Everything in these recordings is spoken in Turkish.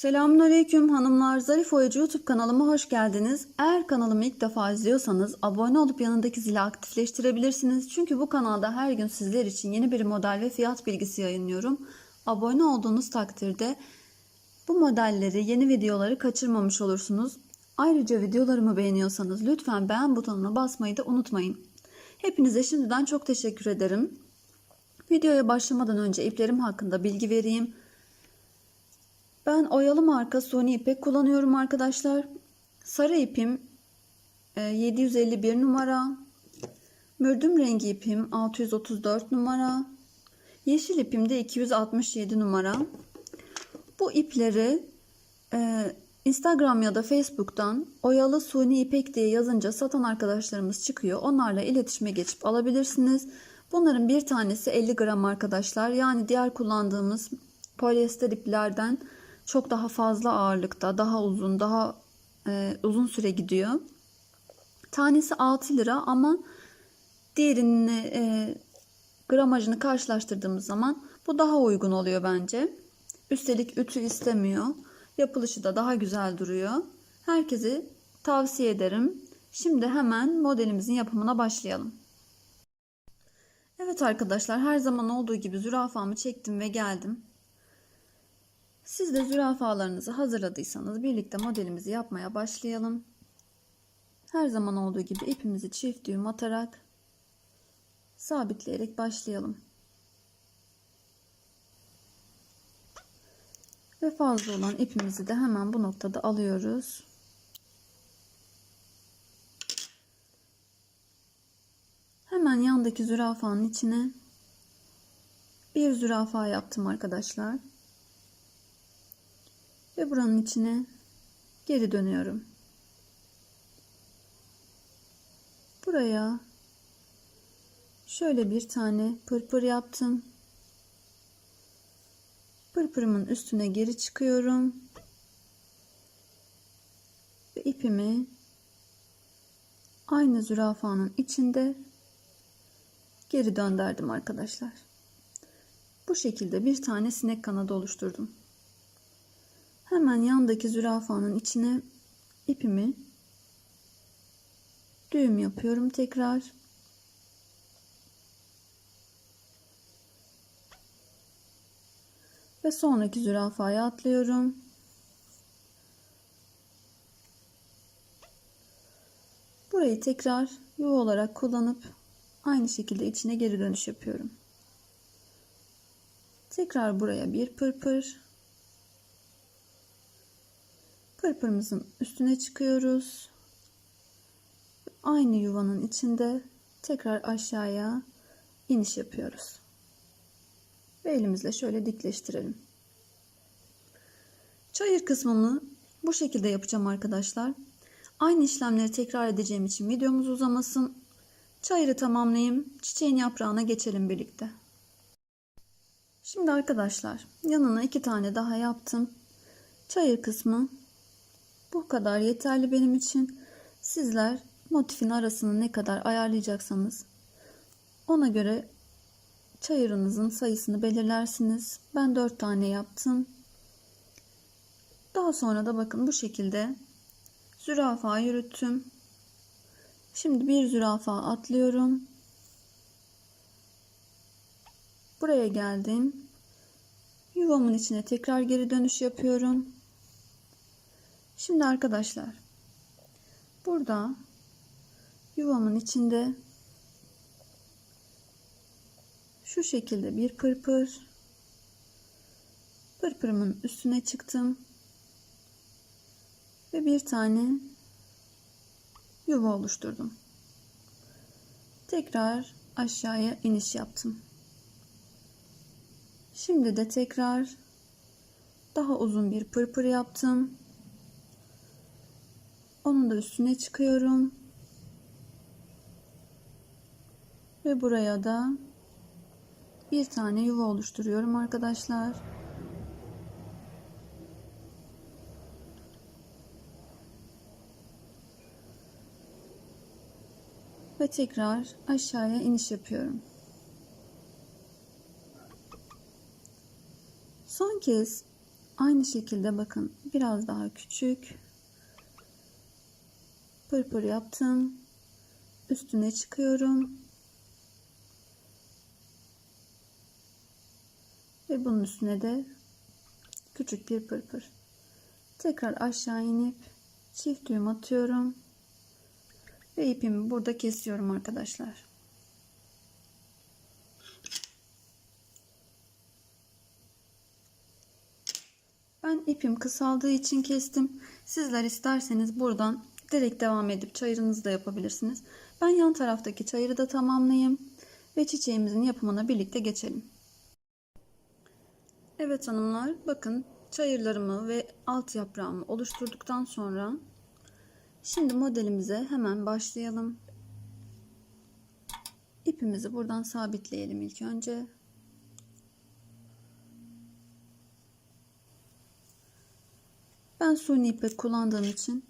Selamünaleyküm hanımlar. Zarif Oyacı YouTube kanalıma hoş geldiniz. Eğer kanalımı ilk defa izliyorsanız abone olup yanındaki zili aktifleştirebilirsiniz. Çünkü bu kanalda her gün sizler için yeni bir model ve fiyat bilgisi yayınlıyorum. Abone olduğunuz takdirde bu modelleri, yeni videoları kaçırmamış olursunuz. Ayrıca videolarımı beğeniyorsanız lütfen beğen butonuna basmayı da unutmayın. Hepinize şimdiden çok teşekkür ederim. Videoya başlamadan önce iplerim hakkında bilgi vereyim. Ben oyalı marka Sony ipek kullanıyorum arkadaşlar. Sarı ipim e, 751 numara. Mürdüm rengi ipim 634 numara. Yeşil ipim de 267 numara. Bu ipleri e, Instagram ya da Facebook'tan oyalı suni ipek diye yazınca satan arkadaşlarımız çıkıyor. Onlarla iletişime geçip alabilirsiniz. Bunların bir tanesi 50 gram arkadaşlar. Yani diğer kullandığımız polyester iplerden çok daha fazla ağırlıkta, daha uzun, daha e, uzun süre gidiyor. Tanesi 6 lira ama diğerinin e, gramajını karşılaştırdığımız zaman bu daha uygun oluyor bence. Üstelik ütü istemiyor. Yapılışı da daha güzel duruyor. Herkese tavsiye ederim. Şimdi hemen modelimizin yapımına başlayalım. Evet arkadaşlar her zaman olduğu gibi zürafamı çektim ve geldim. Siz de zürafalarınızı hazırladıysanız birlikte modelimizi yapmaya başlayalım. Her zaman olduğu gibi ipimizi çift düğüm atarak sabitleyerek başlayalım. Ve fazla olan ipimizi de hemen bu noktada alıyoruz. Hemen yandaki zürafanın içine bir zürafa yaptım arkadaşlar. Ve buranın içine geri dönüyorum. Buraya şöyle bir tane pırpır yaptım. Pırpırımın üstüne geri çıkıyorum. Ve ipimi aynı zürafanın içinde geri döndürdüm arkadaşlar. Bu şekilde bir tane sinek kanadı oluşturdum. Hemen yandaki zürafanın içine ipimi düğüm yapıyorum tekrar. Ve sonraki zürafaya atlıyorum. Burayı tekrar yuva olarak kullanıp aynı şekilde içine geri dönüş yapıyorum. Tekrar buraya bir pırpır. Pırpırımızın üstüne çıkıyoruz. Aynı yuvanın içinde tekrar aşağıya iniş yapıyoruz. Ve elimizle şöyle dikleştirelim. Çayır kısmını bu şekilde yapacağım arkadaşlar. Aynı işlemleri tekrar edeceğim için videomuz uzamasın. Çayırı tamamlayayım. Çiçeğin yaprağına geçelim birlikte. Şimdi arkadaşlar yanına iki tane daha yaptım. Çayır kısmı bu kadar yeterli benim için. Sizler motifin arasını ne kadar ayarlayacaksanız ona göre çayırınızın sayısını belirlersiniz. Ben 4 tane yaptım. Daha sonra da bakın bu şekilde zürafa yürüttüm. Şimdi bir zürafa atlıyorum. Buraya geldim. Yuvamın içine tekrar geri dönüş yapıyorum. Şimdi arkadaşlar burada yuvamın içinde şu şekilde bir pırpır pırpırımın üstüne çıktım ve bir tane yuva oluşturdum. Tekrar aşağıya iniş yaptım. Şimdi de tekrar daha uzun bir pırpır yaptım. Onun da üstüne çıkıyorum. Ve buraya da bir tane yuva oluşturuyorum arkadaşlar. Ve tekrar aşağıya iniş yapıyorum. Son kez Aynı şekilde bakın biraz daha küçük. Pırpır yaptım. Üstüne çıkıyorum. Ve bunun üstüne de küçük bir pırpır. Tekrar aşağı inip çift düğüm atıyorum. Ve ipimi burada kesiyorum arkadaşlar. Ben ipim kısaldığı için kestim. Sizler isterseniz buradan direkt devam edip çayırınızı da yapabilirsiniz. Ben yan taraftaki çayırı da tamamlayayım ve çiçeğimizin yapımına birlikte geçelim. Evet hanımlar bakın çayırlarımı ve alt yaprağımı oluşturduktan sonra şimdi modelimize hemen başlayalım. İpimizi buradan sabitleyelim ilk önce. Ben suni ipek kullandığım için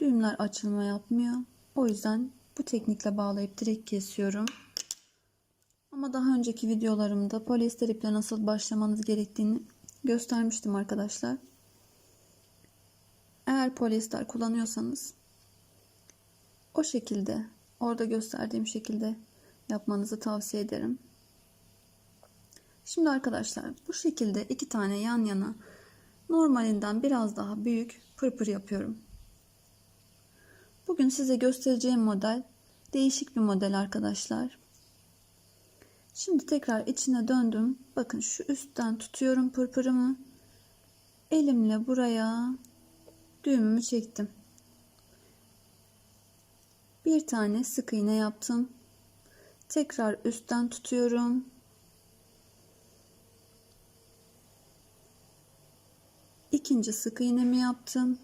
düğümler açılma yapmıyor. O yüzden bu teknikle bağlayıp direkt kesiyorum. Ama daha önceki videolarımda polyester iple nasıl başlamanız gerektiğini göstermiştim arkadaşlar. Eğer polyester kullanıyorsanız o şekilde orada gösterdiğim şekilde yapmanızı tavsiye ederim. Şimdi arkadaşlar bu şekilde iki tane yan yana normalinden biraz daha büyük pırpır yapıyorum. Bugün size göstereceğim model değişik bir model arkadaşlar. Şimdi tekrar içine döndüm. Bakın şu üstten tutuyorum pırpırımı. Elimle buraya düğümümü çektim. Bir tane sık iğne yaptım. Tekrar üstten tutuyorum. İkinci sık iğnemi yaptım.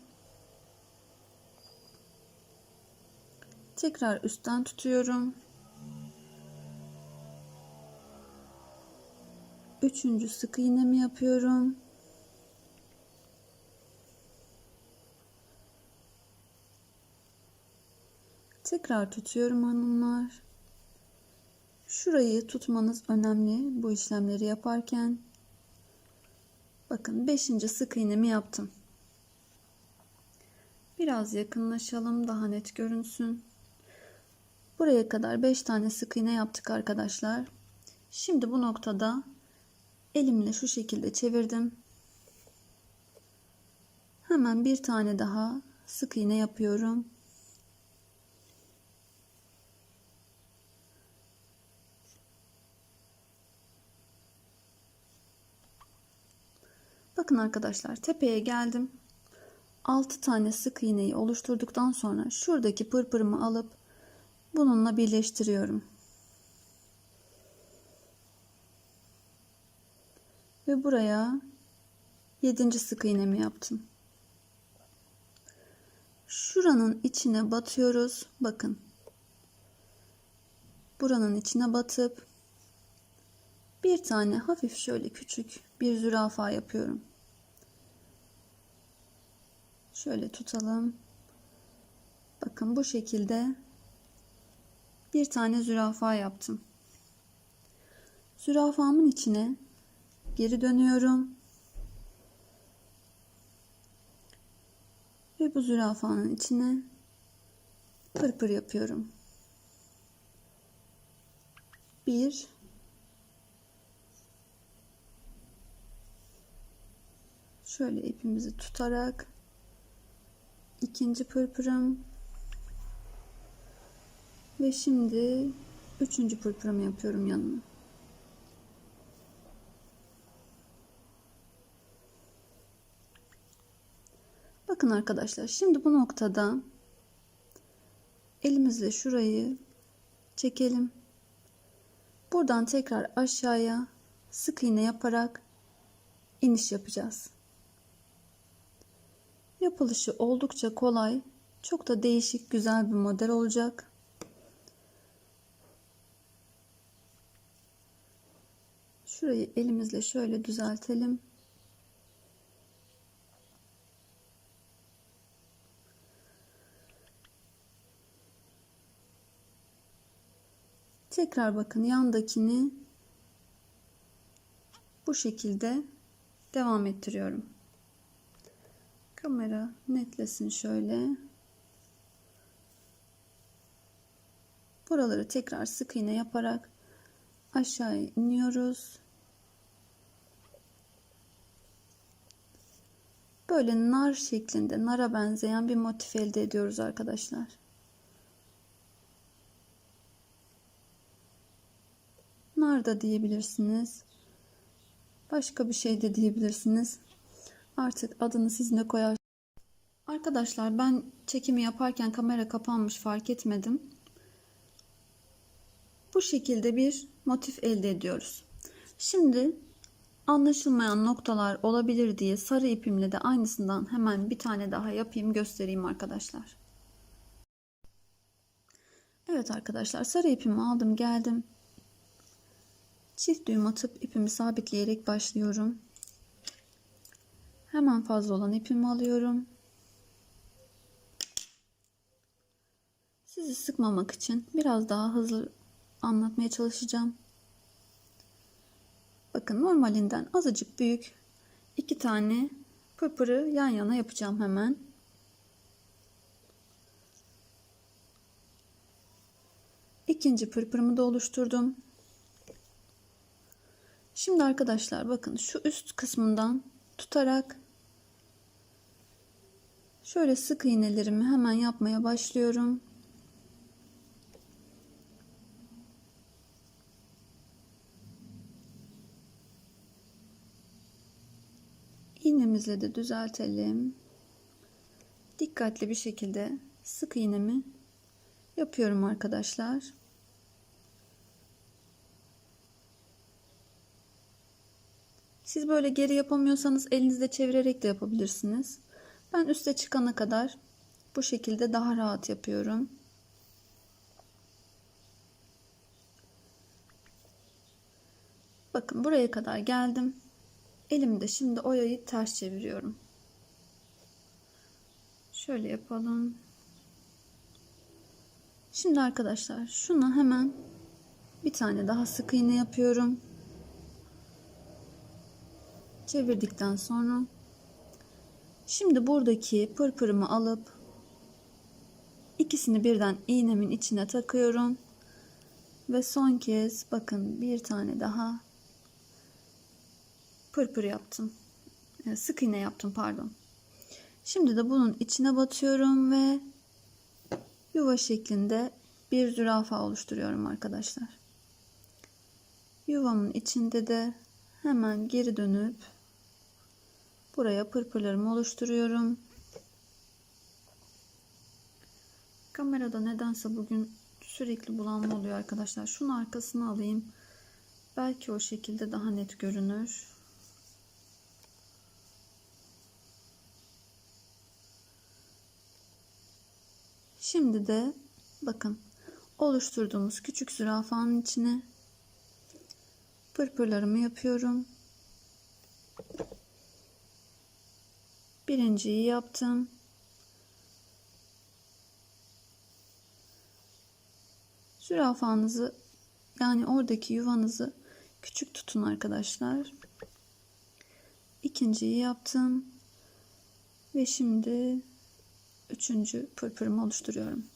Tekrar üstten tutuyorum. Üçüncü sık iğnemi yapıyorum. Tekrar tutuyorum hanımlar. Şurayı tutmanız önemli bu işlemleri yaparken. Bakın 5. sık iğnemi yaptım. Biraz yakınlaşalım daha net görünsün. Buraya kadar 5 tane sık iğne yaptık arkadaşlar. Şimdi bu noktada elimle şu şekilde çevirdim. Hemen bir tane daha sık iğne yapıyorum. Bakın arkadaşlar tepeye geldim. 6 tane sık iğneyi oluşturduktan sonra şuradaki pırpırımı alıp bununla birleştiriyorum. Ve buraya 7. sık iğnemi yaptım. Şuranın içine batıyoruz. Bakın. Buranın içine batıp bir tane hafif şöyle küçük bir zürafa yapıyorum. Şöyle tutalım. Bakın bu şekilde bir tane zürafa yaptım. Zürafamın içine geri dönüyorum. Ve bu zürafanın içine pırpır yapıyorum. Bir şöyle ipimizi tutarak ikinci pırpırım ve şimdi üçüncü pırpırımı yapıyorum yanına. Bakın arkadaşlar şimdi bu noktada elimizle şurayı çekelim. Buradan tekrar aşağıya sık iğne yaparak iniş yapacağız. Yapılışı oldukça kolay. Çok da değişik güzel bir model olacak. Şurayı elimizle şöyle düzeltelim. Tekrar bakın yandakini bu şekilde devam ettiriyorum. Kamera netlesin şöyle. Buraları tekrar sık iğne yaparak aşağı iniyoruz. Böyle nar şeklinde, nara benzeyen bir motif elde ediyoruz arkadaşlar. Nar da diyebilirsiniz. Başka bir şey de diyebilirsiniz. Artık adını siz ne koyar. Arkadaşlar ben çekimi yaparken kamera kapanmış fark etmedim. Bu şekilde bir motif elde ediyoruz. Şimdi anlaşılmayan noktalar olabilir diye sarı ipimle de aynısından hemen bir tane daha yapayım göstereyim arkadaşlar. Evet arkadaşlar sarı ipimi aldım geldim. Çift düğüm atıp ipimi sabitleyerek başlıyorum. Hemen fazla olan ipimi alıyorum. Sizi sıkmamak için biraz daha hızlı anlatmaya çalışacağım. Bakın normalinden azıcık büyük iki tane pırpırı yan yana yapacağım hemen. İkinci pırpırımı da oluşturdum. Şimdi arkadaşlar bakın şu üst kısmından tutarak şöyle sık iğnelerimi hemen yapmaya başlıyorum. İğnemizle de düzeltelim. Dikkatli bir şekilde sık iğnemi yapıyorum arkadaşlar. Siz böyle geri yapamıyorsanız elinizde çevirerek de yapabilirsiniz. Ben üste çıkana kadar bu şekilde daha rahat yapıyorum. Bakın buraya kadar geldim. Elimde şimdi oyayı ters çeviriyorum. Şöyle yapalım. Şimdi arkadaşlar şuna hemen bir tane daha sık iğne yapıyorum. Çevirdikten sonra şimdi buradaki pırpırımı alıp ikisini birden iğnemin içine takıyorum. Ve son kez bakın bir tane daha pırpır yaptım. Ee, sık iğne yaptım pardon. Şimdi de bunun içine batıyorum ve yuva şeklinde bir zürafa oluşturuyorum arkadaşlar. Yuvamın içinde de hemen geri dönüp buraya pırpırlarımı oluşturuyorum. Kamerada nedense bugün sürekli bulanma oluyor arkadaşlar. Şunu arkasına alayım. Belki o şekilde daha net görünür. Şimdi de bakın oluşturduğumuz küçük zürafanın içine pırpırlarımı yapıyorum. Birinciyi yaptım. Zürafanızı yani oradaki yuvanızı küçük tutun arkadaşlar. İkinciyi yaptım. Ve şimdi üçüncü pırpırımı oluşturuyorum.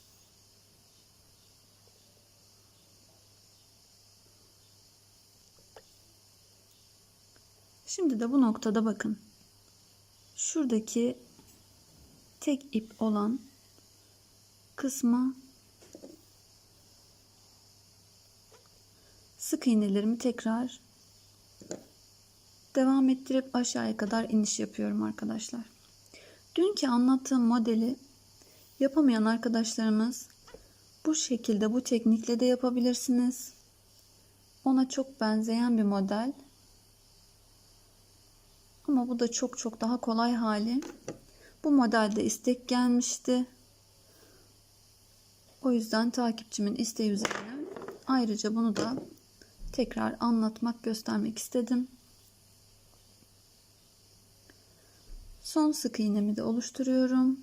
Şimdi de bu noktada bakın. Şuradaki tek ip olan kısma sık iğnelerimi tekrar devam ettirip aşağıya kadar iniş yapıyorum arkadaşlar. Dünkü anlattığım modeli yapamayan arkadaşlarımız bu şekilde bu teknikle de yapabilirsiniz. Ona çok benzeyen bir model. Ama bu da çok çok daha kolay hali. Bu modelde istek gelmişti. O yüzden takipçimin isteği üzerine ayrıca bunu da tekrar anlatmak, göstermek istedim. Son sık iğnemi de oluşturuyorum.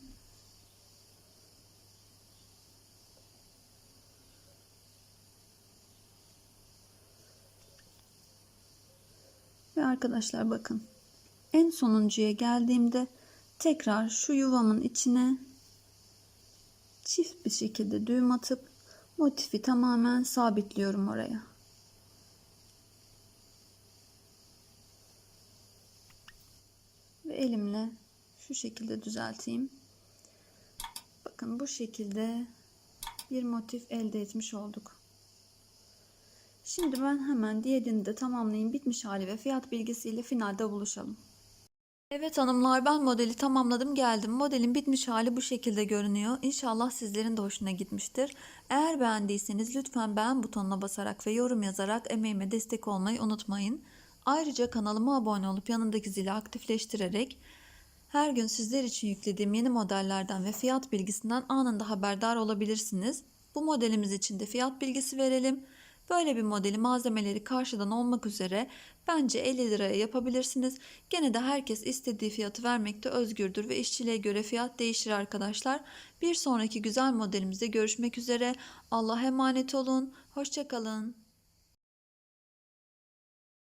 Ve arkadaşlar bakın. En sonuncuya geldiğimde tekrar şu yuvamın içine çift bir şekilde düğüm atıp motifi tamamen sabitliyorum oraya. Elimle şu şekilde düzelteyim. Bakın bu şekilde bir motif elde etmiş olduk. Şimdi ben hemen diğerini de tamamlayayım. Bitmiş hali ve fiyat bilgisiyle finalde buluşalım. Evet hanımlar ben modeli tamamladım geldim. Modelin bitmiş hali bu şekilde görünüyor. İnşallah sizlerin de hoşuna gitmiştir. Eğer beğendiyseniz lütfen beğen butonuna basarak ve yorum yazarak emeğime destek olmayı unutmayın. Ayrıca kanalıma abone olup yanındaki zili aktifleştirerek her gün sizler için yüklediğim yeni modellerden ve fiyat bilgisinden anında haberdar olabilirsiniz. Bu modelimiz için de fiyat bilgisi verelim. Böyle bir modeli malzemeleri karşıdan olmak üzere bence 50 liraya yapabilirsiniz. Gene de herkes istediği fiyatı vermekte özgürdür ve işçiliğe göre fiyat değişir arkadaşlar. Bir sonraki güzel modelimizde görüşmek üzere. Allah'a emanet olun. Hoşçakalın.